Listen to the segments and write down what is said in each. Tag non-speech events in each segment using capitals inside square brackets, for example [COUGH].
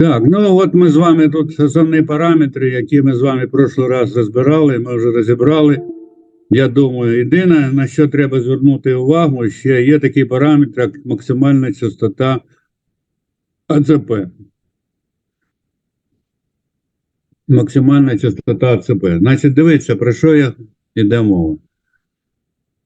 Так, ну от ми з вами тут основні параметри, які ми з вами прошлий раз розбирали, ми вже розібрали. Я думаю, єдине, на що треба звернути увагу, ще є такий параметр, як максимальна частота АЦП. Максимальна частота АЦП. Значить, дивіться, про що я йде мова.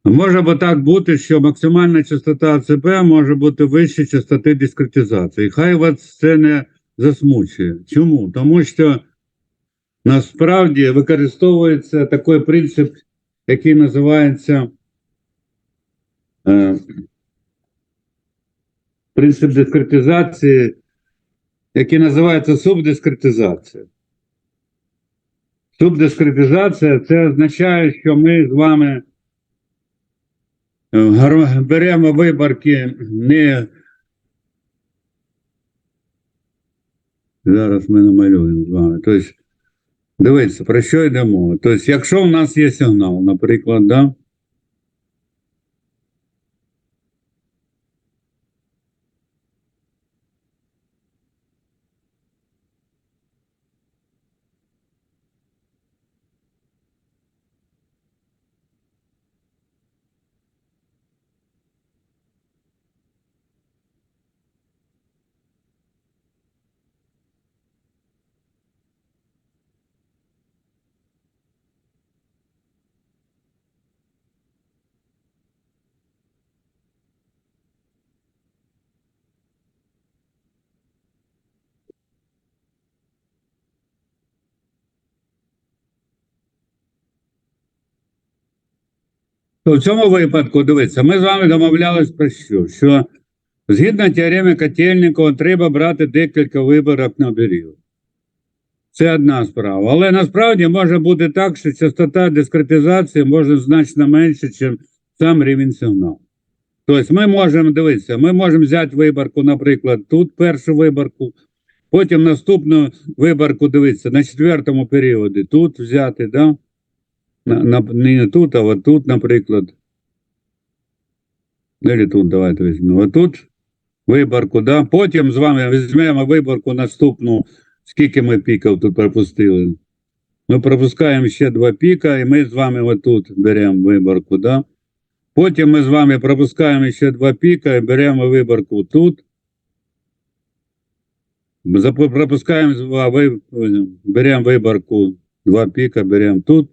Може бо так бути, що максимальна частота АЦП може бути вище частоти дискретизації. Хай вас це не засмучує. Чому? Тому що насправді використовується такий принцип, який називається е, принцип дискретизації, який називається субдискретизація. Субдискретизація це означає, що ми з вами е, беремо виборки не Зараз ми намалюємо з вами. Тобто, дивіться, про що йде мова. Тобто, якщо у нас є сигнал, наприклад, да? То в цьому випадку, дивіться, ми з вами домовлялись про що? Що згідно теореми Котельникова треба брати декілька виборок на період. Це одна справа. Але насправді може бути так, що частота дискретизації може значно менше, ніж сам рівень сигналу. Тобто ми можемо дивитися, ми можемо взяти виборку, наприклад, тут першу виборку, потім наступну виборку дивитися на четвертому періоді, тут взяти, да? Не тут, а от тут, наприклад. Или тут давайте візьмемо. От тут виборку, да? Потім з вами візьмемо виборку наступну, скільки ми піків тут пропустили. Ми пропускаємо ще два піка, і ми з вами отут беремо виборку, да? Потім ми з вами пропускаємо ще два піка і беремо виборку тут. Пропускаємо беремо виборку, два піка, беремо тут.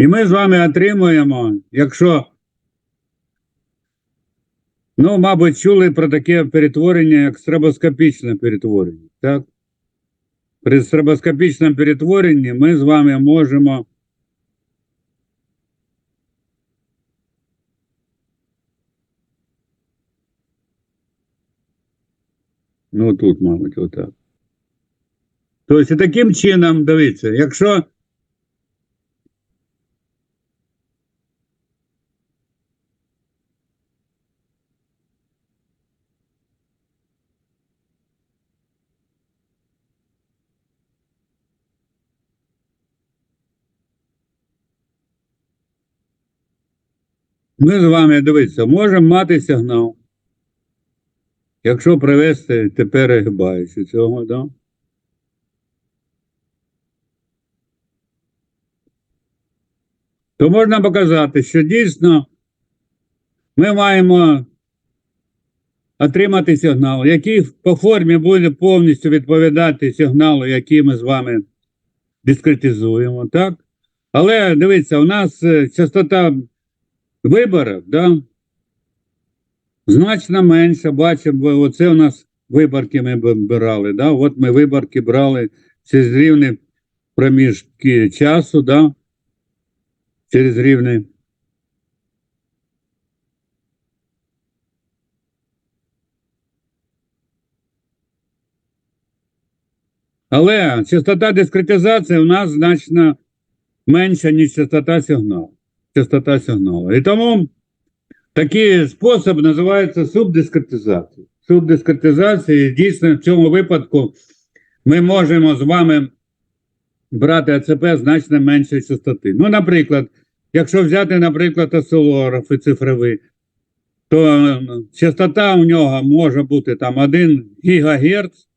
І ми з вами отримуємо, якщо, ну, мабуть, чули про таке перетворення, як стробоскопічне перетворення. Так? При стробоскопічному перетворенні ми з вами можемо Ну, тут, мабуть, отак. Тобто, таким чином, дивіться, якщо Ми з вами дивіться, можемо мати сигнал. Якщо привести тепер гибаючи цього, да? то можна показати, що дійсно ми маємо отримати сигнал, який по формі буде повністю відповідати сигналу, який ми з вами дискретизуємо, так? Але дивіться, у нас е, частота виборів, да, значно менше. Бачимо, оце у нас виборки ми брали. Да? От ми виборки брали через рівні проміжки часу, да? через рівні. Але частота дискретизації у нас значно менша, ніж частота сигналу. Частота сигналу. І тому такий спосіб називається субдискретизація. Субдискретизація, і дійсно в цьому випадку ми можемо з вами брати АЦП значно меншої частоти. Ну, наприклад, якщо взяти, наприклад, осцилографи цифрові, то е, частота у нього може бути там 1 ГГц,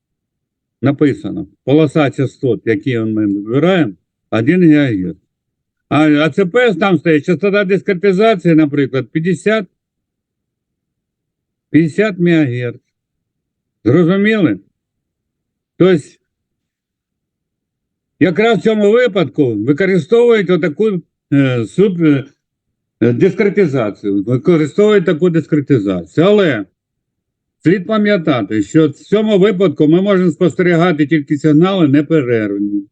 написано, полоса частот, які ми вибираємо, 1 ГГц. А АЦП там стоїть частота дискретизації, наприклад, 50, 50 МГц. Зрозуміли? Тобто, якраз в цьому випадку використовують отаку е, суб, е, дискретизацію, використовують таку дискретизацію. Але слід пам'ятати, що в цьому випадку ми можемо спостерігати тільки сигнали неперервні.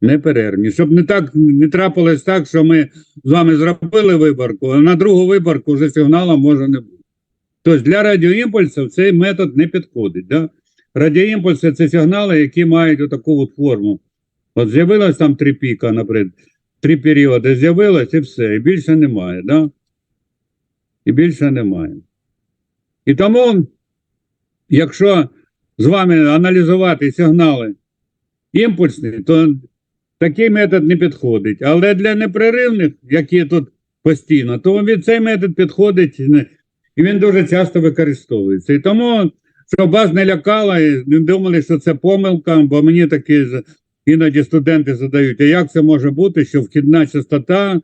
Неперервні. Щоб не так не трапилось так, що ми з вами зробили виборку, а на другу виборку вже сигналу може не бути. Тобто для радіоімпульсів цей метод не підходить. Да? Радіоімпульси це сигнали, які мають отаку от форму. От з'явилось там три піка, наприклад, три періоди з'явилось і все, і більше немає, да? І більше немає. І тому, якщо з вами аналізувати сигнали імпульсні, то такий метод не підходить. Але для непреривних, які тут постійно, то від цей метод підходить і він дуже часто використовується. І тому, щоб вас не лякало, і не думали, що це помилка, бо мені такі іноді студенти задають, а як це може бути, що вхідна частота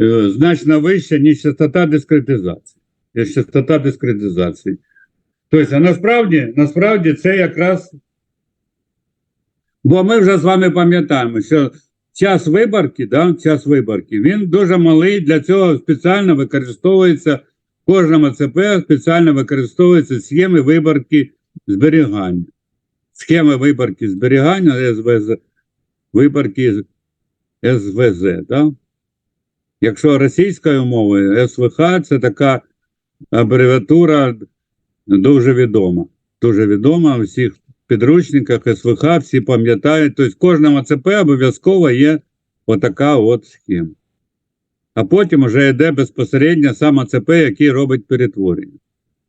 е, значно вища, ніж частота дискретизації. Частота дискретизації. Тобто, насправді, насправді це якраз. Бо ми вже з вами пам'ятаємо, що час виборки, да, час виборки, він дуже малий. Для цього спеціально використовується кожному ЦП спеціально використовуються схеми виборки зберігання. Схеми виборки зберігання СВЗ, виборки СВЗ. Да? Якщо російською мовою СВХ це така абревіатура дуже відома. Дуже відома всіх підручниках СВХ, всі пам'ятають. Тобто в кожному ЦП обов'язково є отака от схема. А потім вже йде безпосередньо саме ЦП, який робить перетворення.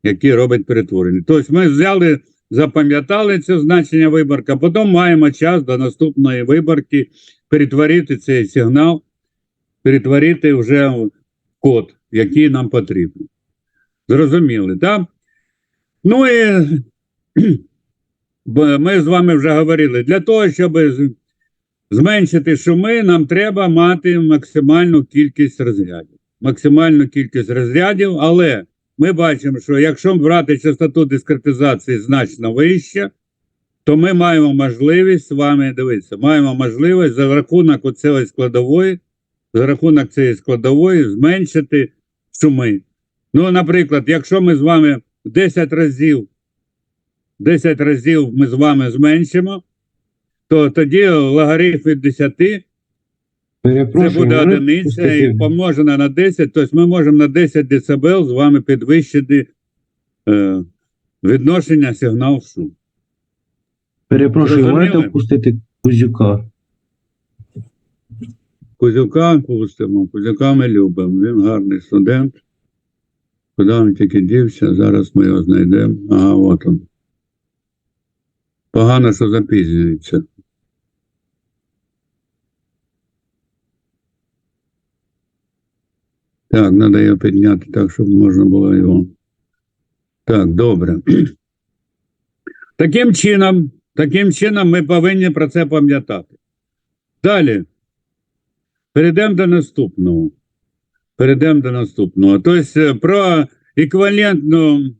Який робить перетворення. Тобто ми взяли, запам'ятали це значення виборка, потім маємо час до наступної виборки перетворити цей сигнал, перетворити вже в код, який нам потрібен. Зрозуміли, так? Ну і ми з вами вже говорили, для того, щоб зменшити шуми, нам треба мати максимальну кількість розрядів. Максимальну кількість розрядів, але ми бачимо, що якщо брати частоту дискретизації значно вище, то ми маємо можливість з вами дивитися, маємо можливість за рахунок оцеї складової, за рахунок цієї складової зменшити шуми. Ну, наприклад, якщо ми з вами 10 разів 10 разів ми з вами зменшимо, то тоді логарифм від 10 це буде одиниця і помножена на 10, тобто ми можемо на 10 дБ з вами підвищити е, відношення сигнал шум. Перепрошую, можете впустити Кузюка? Кузюка пустимо, Кузюка ми любимо, він гарний студент. Куди він тільки дівся, зараз ми його знайдемо. Ага, от він. Погано, що запізнюється. Так, треба його підняти так, щоб можна було його. Так, добре. [CLEARS THROAT] Таким чином, таким чином ми повинні про це пам'ятати. Далі. Перейдемо до наступного. Перейдемо до наступного. Тобто е, про еквівалентну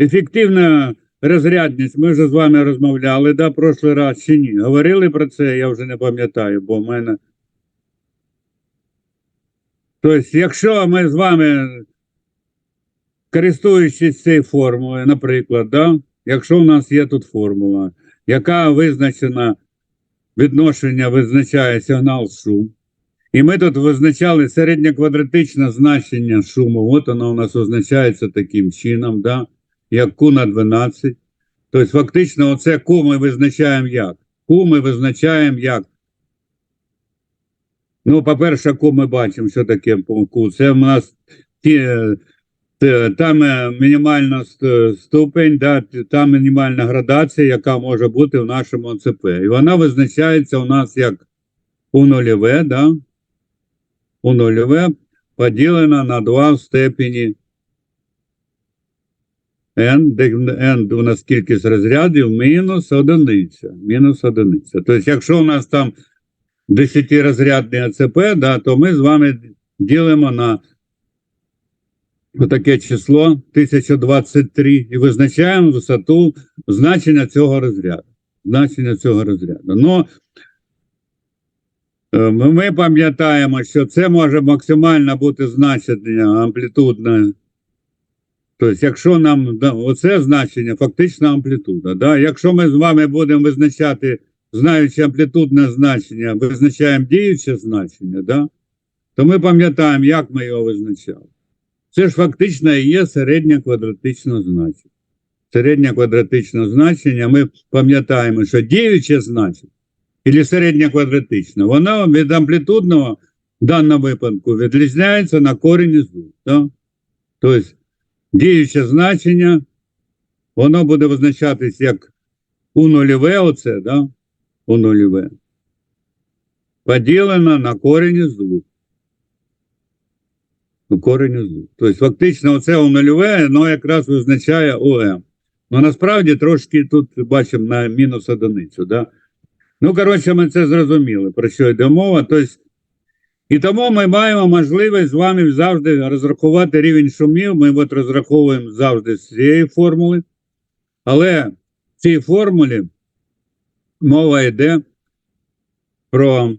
ефективну розрядність ми вже з вами розмовляли, да, прошлий раз чи ні? Говорили про це, я вже не пам'ятаю, бо в мене. Тобто, якщо ми з вами, користуючись цією формулою, наприклад, да, якщо в нас є тут формула, яка визначена відношення визначає сигнал шум. І ми тут визначали середньоквадратичне значення шуму. От воно у нас означається таким чином, да? Як Q на 12. Тобто, фактично, оце Q ми визначаємо як? Q ми визначаємо як? Ну, по-перше, Q ми бачимо, що таке Q. Це в нас ті, е, там е, мінімальна ступень, да, та мінімальна градація, яка може бути в нашому ЦП. І вона визначається у нас як у нульове, да? у нульове поділена на 2 в степені n, де n у нас кількість розрядів, мінус одиниця. Мінус одиниця. Тобто, якщо у нас там 10-розрядний АЦП, да, то ми з вами ділимо на таке число 1023 і визначаємо висоту значення цього розряду. Значення цього розряду. Ну, е, ми пам'ятаємо, що це може максимально бути значення амплітудне. Тобто, якщо нам оце значення, фактично амплітуда. Да? Якщо ми з вами будемо визначати, знаючи амплітудне значення, визначаємо діюче значення, да? то ми пам'ятаємо, як ми його визначали. Це ж фактично і є середнє квадратичне значення. Середнє квадратичне значення, ми пам'ятаємо, що діюче значення, або середнє квадратичне, воно від амплітудного в даному випадку відрізняється на корінь із. Да? Тобто, діюче значення, воно буде визначатись як у нульове, оце, да? у нульове, поділено на корінь із двох. Корінь із двох. Тобто, фактично, оце у нульове, воно якраз визначає ОМ. Ну, насправді трошки тут бачимо на мінус одиницю. Да? Ну, коротше, ми це зрозуміли, про що йде мова. Тобто, і тому ми маємо можливість з вами завжди розрахувати рівень шумів. Ми от розраховуємо завжди з цієї формули. Але в цій формулі мова йде про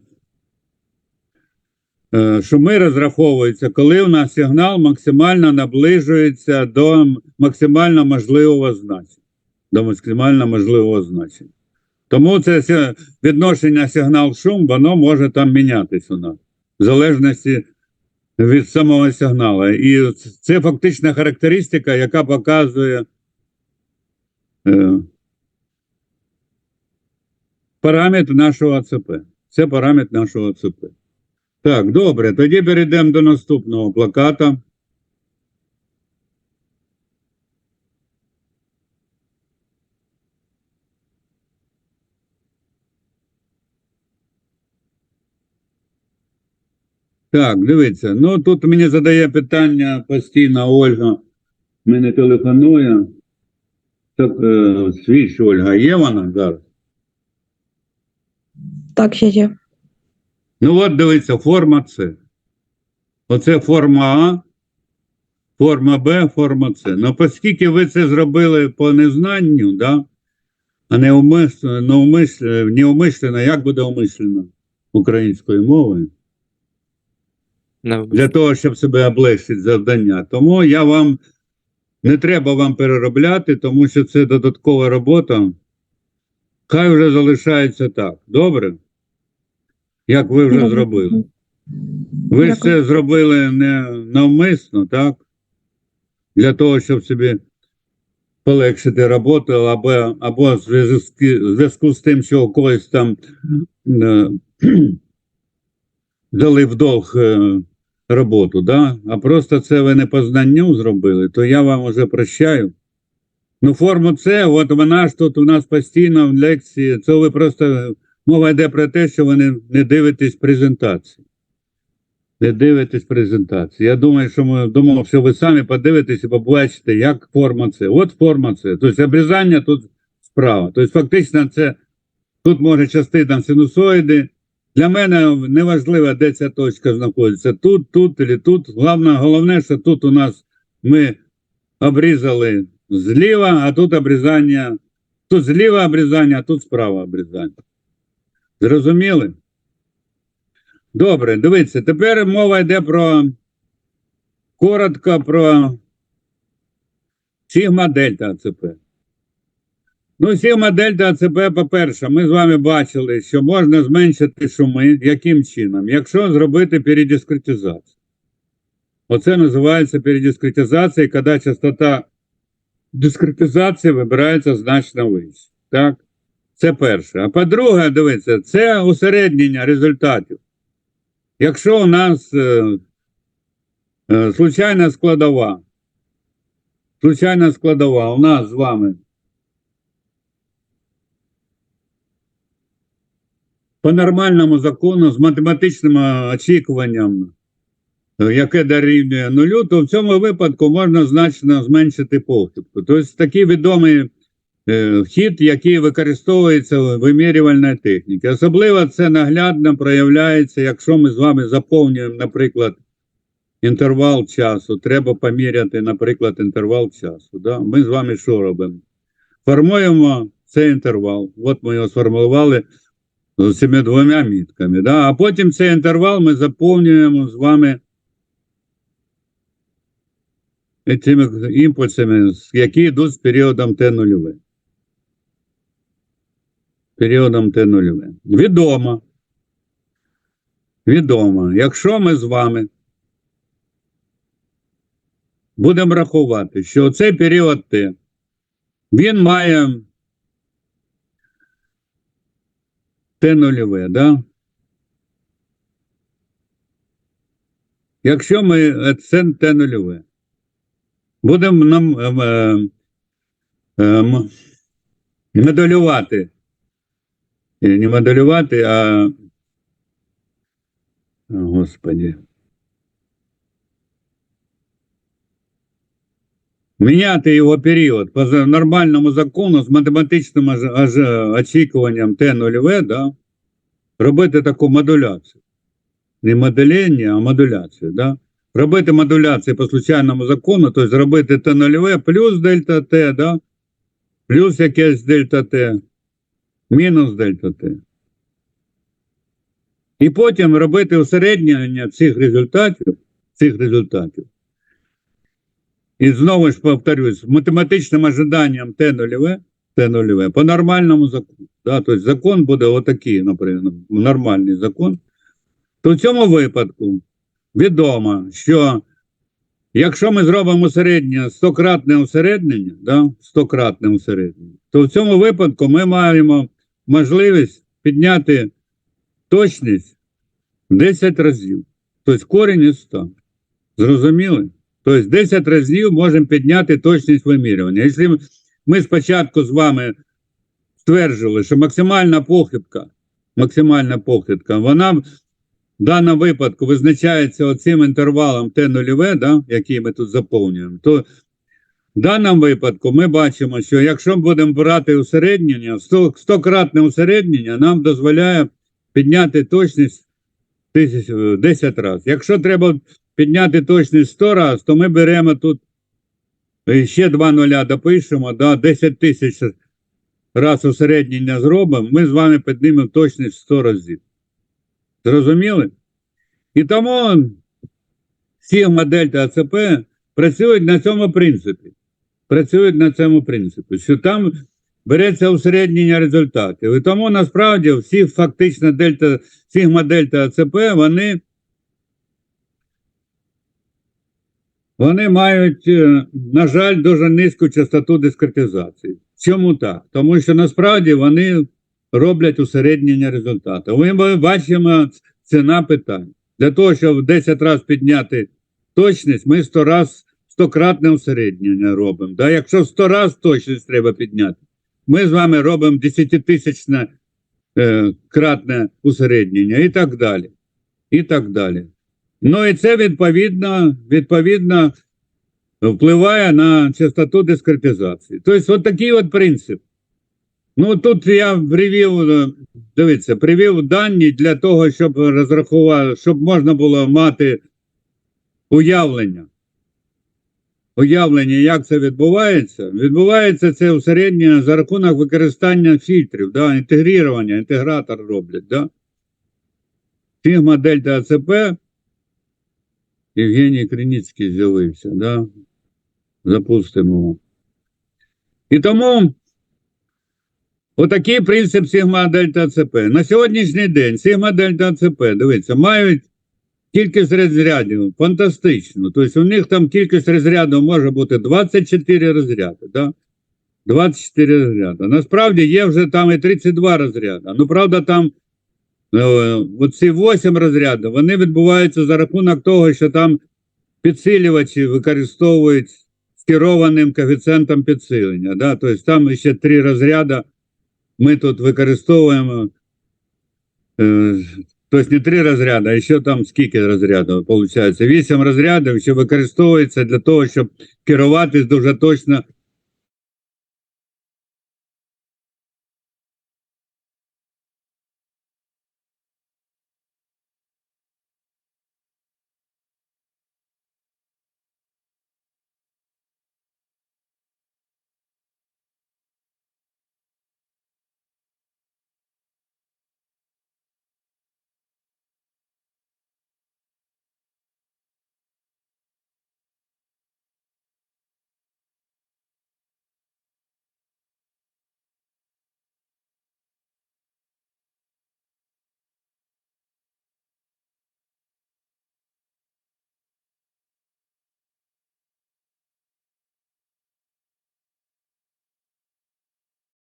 е, шуми розраховуються, коли у нас сигнал максимально наближується до максимально можливого значення. До максимально можливого значення. Тому це відношення сигнал-шум, воно може там мінятись у нас в залежності від самого сигналу. І це фактична характеристика, яка показує е, параметр нашого АЦП. Це параметр нашого АЦП. Так, добре, тоді перейдемо до наступного плаката. Так, дивіться. Ну тут мені задає питання постійно Ольга. Мене телефонує. Так, е, свіч Ольга, є вона зараз? Так, я є. Ну от дивіться, форма С. Оце форма А, форма Б, форма С. Ну, оскільки ви це зробили по незнанню, да? а не умишлено, не умишлено, не як буде умишлено українською мовою? Для того, щоб себе облегчити завдання. Тому я вам не треба вам переробляти, тому що це додаткова робота. Хай вже залишається так. Добре? Як ви вже зробили. Ви ж це зробили не навмисно, так? Для того, щоб собі полегшити роботу, або, або в зв'язку, в зв'язку з тим, що у когось там е, [CLEARS THROAT] дали в долг е, роботу, да? а просто це ви не по знанню зробили, то я вам уже прощаю. Ну, форму це, от вона ж тут у нас постійно в лекції, це ви просто мова йде про те, що ви не, не дивитесь презентації. Не дивитесь презентації. Я думаю, що ми думав, що ви самі подивитесь і побачите, як форма це. От форма це. Тобто обрізання тут справа. Тобто, фактично, це тут може частина синусоїди, для мене неважливо, де ця точка знаходиться. Тут, тут і тут. Головне, головне, що тут у нас ми обрізали зліва, а тут обрізання. Тут зліва обрізання, а тут справа обрізання. Зрозуміли? Добре, дивіться, тепер мова йде про коротко про Сігма Дельта АЦП. Ну, Сігма Дельта АЦП, по-перше, ми з вами бачили, що можна зменшити шуми. Яким чином? Якщо зробити передискретизацію. Оце називається передискретизація, коли частота дискретизації вибирається значно вище. Так? Це перше. А по-друге, дивіться, це усереднення результатів. Якщо у нас е, е, случайна складова, случайна складова у нас з вами по нормальному закону з математичним очікуванням е, яке дорівнює нулю, то в цьому випадку можна значно зменшити похибку. Тобто такий відомий е, хід, який використовується в вимірювальній техніці. Особливо це наглядно проявляється, якщо ми з вами заповнюємо, наприклад, інтервал часу. Треба поміряти, наприклад, інтервал часу. Да? Ми з вами що робимо? Формуємо цей інтервал. От ми його сформулювали з цими двома мітками. Да? А потім цей інтервал ми заповнюємо з вами цими імпульсами, які йдуть з періодом Т0. Періодом Т0. Відомо. Відомо, якщо ми з вами будемо рахувати, що цей період Т, він має Т0, да? Якщо ми е, це Т нульове, будемо нам е, е, моделювати, Е, не моделювати, а Господи. Міняти його період по нормальному закону з математичним очікуванням Т0, да? робити таку модуляцію. Не моделення, а модуляцію. Да? Робити модуляцію по случайному закону, тобто зробити Т0 плюс дельта Т, да? плюс якесь дельта Т, мінус дельта Т. І потім робити усереднення цих результатів, цих результатів. І знову ж повторюсь, математичним ожиданням Т0, Т0 по нормальному закону. Да? Тобто закон буде отакий, наприклад, нормальний закон. То в цьому випадку відомо, що якщо ми зробимо середнє стократне усереднення, да? стократне усереднення, то в цьому випадку ми маємо можливість підняти точність в 10 разів. Тобто корінь із 100. Зрозуміли? Тобто 10 разів можемо підняти точність вимірювання. Якщо ми- спочатку з вами стверджували, що максимальна похибка, максимальна похибка, вона в даному випадку визначається оцим інтервалом Т0, да, який ми тут заповнюємо, то в даному випадку ми бачимо, що якщо ми будемо брати усереднення, 100, 100-кратне усереднення нам дозволяє підняти точність е, 10 разів. Якщо треба підняти точність 100 разів, то ми беремо тут е, ще два нуля допишемо, да, 10 тисяч раз усереднення зробимо, ми з вами піднімемо точність 100 разів. Зрозуміли? І тому Сігма, Дельта, АЦП працюють на цьому принципі. Працюють на цьому принципі, що там береться усереднення результатів. І тому насправді всі фактично дельта, Сігма, Дельта, АЦП, вони Вони мають, е, на жаль, дуже низьку частоту дискретизації. Чому так? Тому що насправді вони роблять усереднення результату. Ми бачимо ціна питань. Для того, щоб в 10 разів підняти точність, ми 100 раз 100-кратне усереднення робимо. Да? Якщо 100 разів точність треба підняти, ми з вами робимо 10-тисячне е, кратне усереднення і так далі. І так далі. Ну і це відповідно, відповідно впливає на частоту дискретизації. Тобто, от такий от принцип. Ну тут я привів, дивіться, привів дані для того, щоб розрахувати, щоб можна було мати уявлення. Уявлення, як це відбувається. Відбувається це усередньо за рахунок використання фільтрів, да, інтегрування, інтегратор роблять. Да? Фігма Дельта АЦП Євгеній Криніцький з'явився, да? Запустимо. І тому отакий принцип Сігма Дельта ЦП. На сьогоднішній день Сігма Дельта ЦП, дивіться, мають кількість розрядів фантастичну. Тобто у них там кількість розрядів може бути 24 розряди. Да? 24 розряди. Насправді є вже там і 32 розряди. Ну, правда, там оці 8 розрядів, вони відбуваються за рахунок того, що там підсилювачі використовують з керованим коефіцієнтом підсилення. Да? Тобто там ще три розряди ми тут використовуємо е, Тобто не три розряди, а ще там скільки розрядів, виходить? Вісім розрядів, що використовується для того, щоб керуватись дуже точно